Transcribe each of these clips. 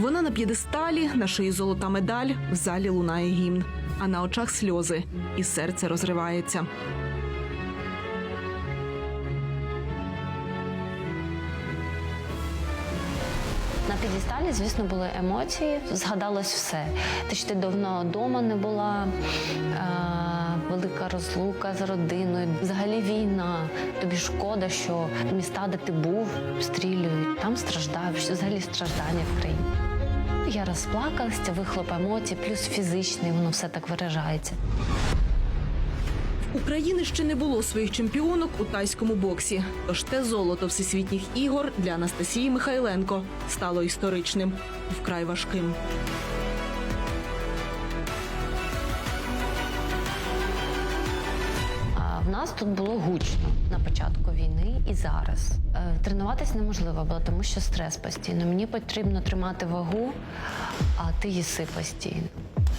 Вона на п'єдесталі, на шиї золота медаль, в залі лунає гімн, а на очах сльози, і серце розривається. На підісталі, звісно, були емоції, згадалось все. Те, що ти давно вдома не була, е, велика розлука з родиною, взагалі війна. Тобі шкода, що міста, де ти був, стрілюють, там страждають, що взагалі страждання в країні. Я розплакалася, це вихлоп емоцій, плюс фізичний, воно все так виражається. України ще не було своїх чемпіонок у тайському боксі. Тож те золото всесвітніх ігор для Анастасії Михайленко стало історичним вкрай важким. А В нас тут було гучно на початку і зараз. Е, Тренуватись неможливо було, тому що стрес постійно. Мені потрібно тримати вагу, а ти їси постійно.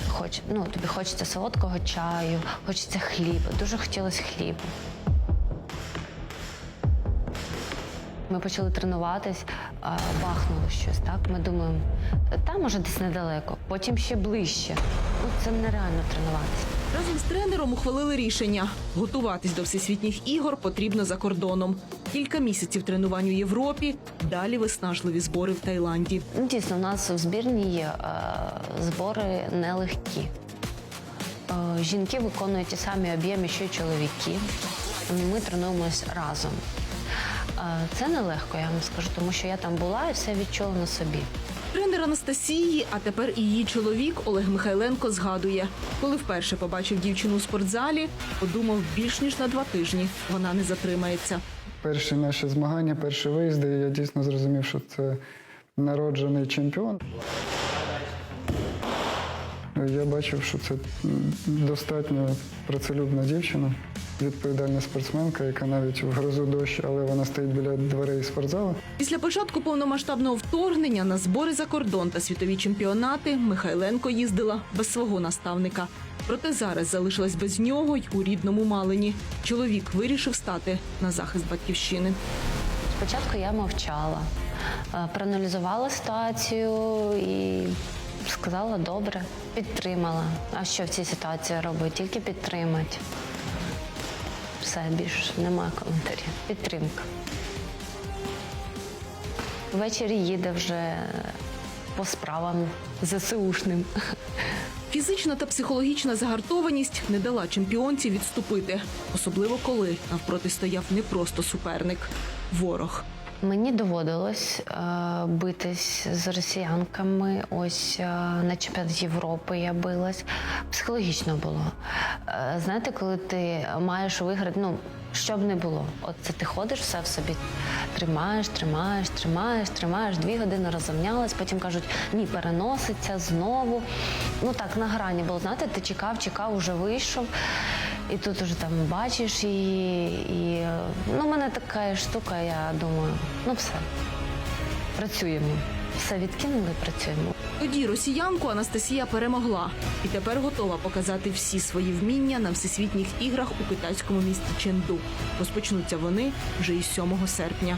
Хоч, ну, тобі хочеться солодкого чаю, хочеться хліба. Дуже хотілося хлібу. Ми почали тренуватись, бахнуло щось, так? Ми думаємо, там може десь недалеко, потім ще ближче. Ну, це нереально тренуватися. Разом з тренером ухвалили рішення: готуватись до всесвітніх ігор потрібно за кордоном. Кілька місяців тренувань у Європі, далі виснажливі збори в Таїланді. Ну, Дійсно, у нас в збірні е, збори нелегкі. Е, жінки виконують ті самі об'єми, що й чоловіки. Ми тренуємось разом. Це нелегко, я вам скажу, тому що я там була і все відчула на собі. Тренер Анастасії, а тепер і її чоловік Олег Михайленко згадує, коли вперше побачив дівчину у спортзалі, подумав більш ніж на два тижні. Вона не затримається. Перші наші змагання, перші виїзди, я дійсно зрозумів, що це народжений чемпіон. Я бачив, що це достатньо працелюбна дівчина, відповідальна спортсменка, яка навіть в грозу дощ, але вона стоїть біля дверей спортзалу. Після початку повномасштабного вторгнення на збори за кордон та світові чемпіонати Михайленко їздила без свого наставника. Проте зараз залишилась без нього й у рідному Малині. Чоловік вирішив стати на захист батьківщини. Спочатку я мовчала, е, проаналізувала ситуацію і сказала добре, підтримала. А що в цій ситуації робити? Тільки підтримати. Все більше немає коментарів. Підтримка. Ввечері їде вже по справам ЗСУшним. Фізична та психологічна загартованість не дала чемпіонці відступити, особливо коли навпроти стояв не просто суперник, ворог. Мені доводилось е, битись з росіянками. Ось е, на чемпіонат Європи я билась. Психологічно було. Е, знаєте, коли ти маєш виграти, ну що б не було, от це ти ходиш, все в собі тримаєш, тримаєш, тримаєш, тримаєш. Дві години розомнялась, потім кажуть, ні, переноситься знову. Ну так, на грані було. Знаєте, ти чекав, чекав, уже вийшов. І тут уже там бачиш її, і ну, в мене така штука, я думаю, ну все, працюємо. Все відкинули, працюємо. Тоді росіянку Анастасія перемогла і тепер готова показати всі свої вміння на всесвітніх іграх у китайському місті Ченду. Розпочнуться вони вже із 7 серпня.